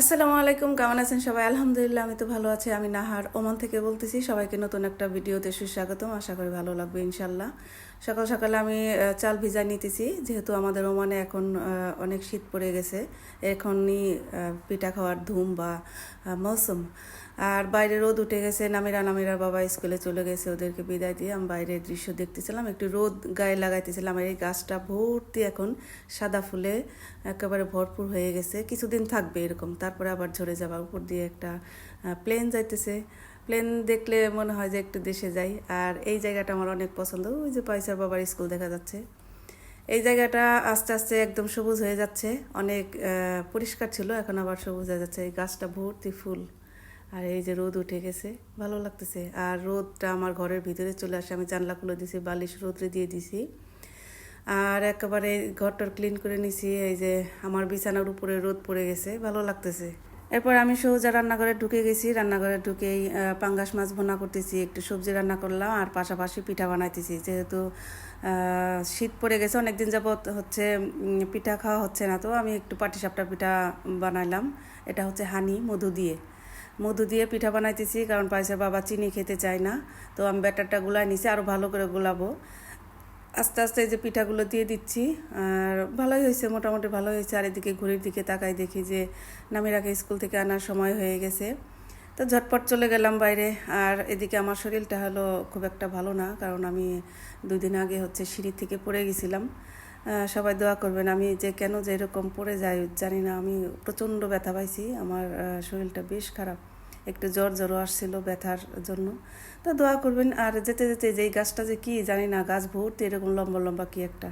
আসসালামু আলাইকুম, কেমন আছেন সবাই? আলহামদুলিল্লাহ, আমি তো ভালো আছি। আমি নাহার ওমান থেকে বলতেছি, সবাইকে নতুন একটা ভিডিওতে সুস্বাগতম। আশা করি ভালো লাগবে ইনশাল্লাহ সকাল সকালে আমি চাল ভিজা নিতেছি। যেহেতু আমাদের ওমানে এখন অনেক শীত পড়ে গেছে, এখনই পিঠা খাওয়ার ধুম বা মৌসুম। আর বাইরে রোদ উঠে গেছে, নামিরা নামিরার বাবা স্কুলে চলে গেছে ওদেরকে বিদায় দিয়ে। আমি বাইরের দৃশ্য দেখতেছিলাম, একটু রোদ গায়ে লাগাইতেছিলাম আর এই গাছটা ভর্তি এখন সাদা ফুলে, একেবারে ভরপুর হয়ে গেছে। কিছুদিন থাকবে এরকম তারপরে আবার ঝরে যাবার উপর দিয়ে একটা প্লেন যাইতেছে। প্লেন দেখলে মনে হয় যে একটু দেশে যাই। আর এই জায়গাটা আমার অনেক পছন্দ। ওই যে পয়সার বাবার স্কুল দেখা যাচ্ছে। এই জায়গাটা আস্তে আস্তে একদম সবুজ হয়ে যাচ্ছে। অনেক পরিষ্কার ছিল, এখন আবার সবুজ হয়ে যাচ্ছে। এই গাছটা ভর্তি ফুল। আর এই যে রোদ উঠে গেছে। ভালো লাগতেছে। আর রোদটা আমার ঘরের ভিতরে চলে আসে। আমি জানলা খুলে দিছি, বালিশ রোদরে দিয়ে দিছি। আর একেবারে ঘরটর ক্লিন করে নিছি, এই যে আমার বিছানার উপরে রোদ পড়ে গেছে, ভালো লাগতেছে। এরপর আমি সোজা রান্নাঘরে ঢুকে গেছি, রান্নাঘরে ঢুকেই পাঙ্গাস মাছ ভোনা করতেছি, একটু সবজি রান্না করলাম, আর পাশাপাশি পিঠা বানাইতেছি। যেহেতু শীত পড়ে গেছে, অনেকদিন যাবত হচ্ছে পিঠা খাওয়া হচ্ছে না, তো আমি একটু পাটিসাপটা পিঠা বানাইলাম। এটা হচ্ছে হানি, মধু দিয়ে। মধু দিয়ে পিঠা বানাইতেছি, কারণ পয়সার বাবা চিনি খেতে চায় না, তো আমি ব্যাটারটা গুলাই নিছি আরও ভালো করে গুলাবো। আস্তে আস্তে এই যে পিঠাগুলো দিয়ে দিচ্ছি, আর ভালোই হয়েছে, মোটামুটি ভালো হয়েছে। আর এদিকে ঘড়ির দিকে তাকাই দেখি যে নামিরাকে স্কুল থেকে আনার সময় হয়ে গেছে। তো ঝটপট চলে গেলাম বাইরে, আর এদিকে আমার শরীরটা হলো খুব একটা ভালো না, কারণ আমি দুই দিন আগে হচ্ছে সিঁড়ি থেকে পড়ে গেছিলাম। সবাই দোয়া করবেন আমি যে কেন যে এরকম পড়ে যাই জানি না, আমি প্রচণ্ড ব্যথা পাইছি, আমার শরীরটা বেশ খারাপ। একটু জ্বর জ্বর আসছিল ব্যথার জন্য। তো দোয়া করবেন। আর যেতে যেতে যেই গাছটা যে কি জানি না, গাছ ভর্তি, এরকম লম্বা লম্বা কি একটা।